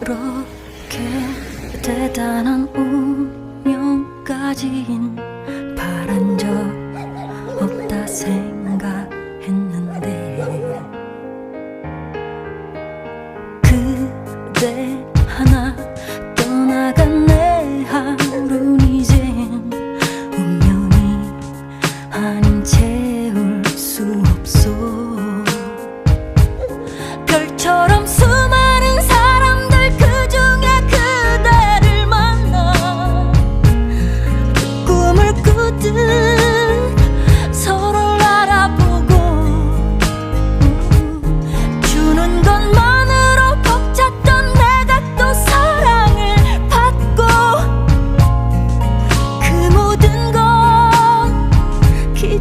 그렇게 대단한 운명까지인 바란 적 없다 생각했는데 그대 아닌 채울 수 없어. 별처럼 수많은 사람들 그 중에 그대를 만나 꿈을 꾸듯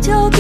交。